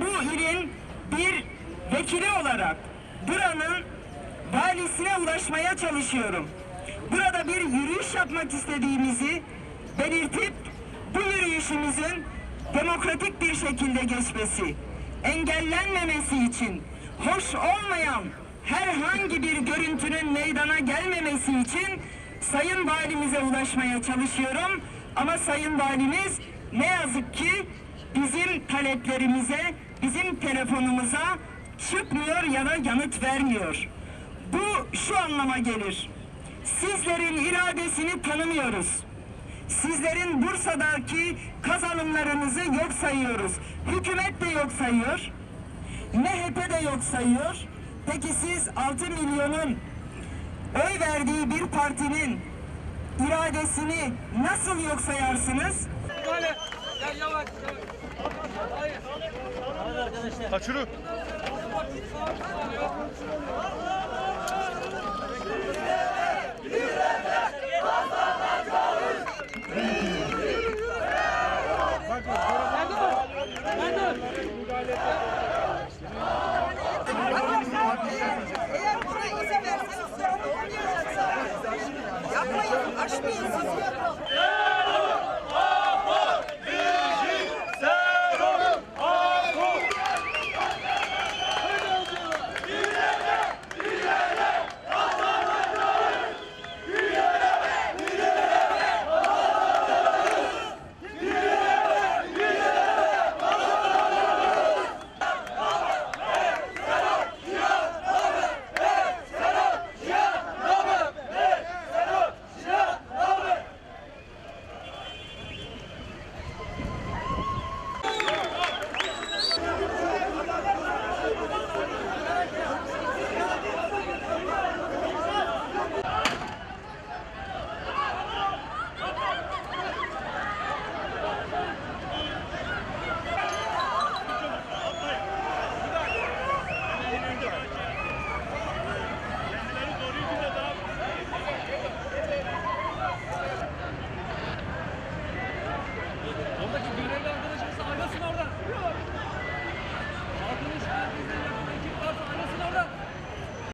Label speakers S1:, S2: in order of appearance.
S1: bu ilin bir vekili olarak buranın valisine ulaşmaya çalışıyorum. Burada bir yürüyüş yapmak istediğimizi belirtip bu yürüyüşümüzün demokratik bir şekilde geçmesi, engellenmemesi için hoş olmayan herhangi bir görüntünün meydana gelmemesi için Sayın Valimize ulaşmaya çalışıyorum. Ama Sayın Valimiz ne yazık ki taleplerimize, bizim telefonumuza çıkmıyor ya da yanıt vermiyor. Bu şu anlama gelir. Sizlerin iradesini tanımıyoruz. Sizlerin Bursa'daki kazanımlarınızı yok sayıyoruz. Hükümet de yok sayıyor. MHP de yok sayıyor. Peki siz 6 milyonun oy verdiği bir partinin iradesini nasıl yok sayarsınız?
S2: Böyle. Gel yavaş yavaş.
S3: Kaçırı.
S4: Eğer buna izin verseniz sorun olmayacak. Yapmayın, aşmayın siz.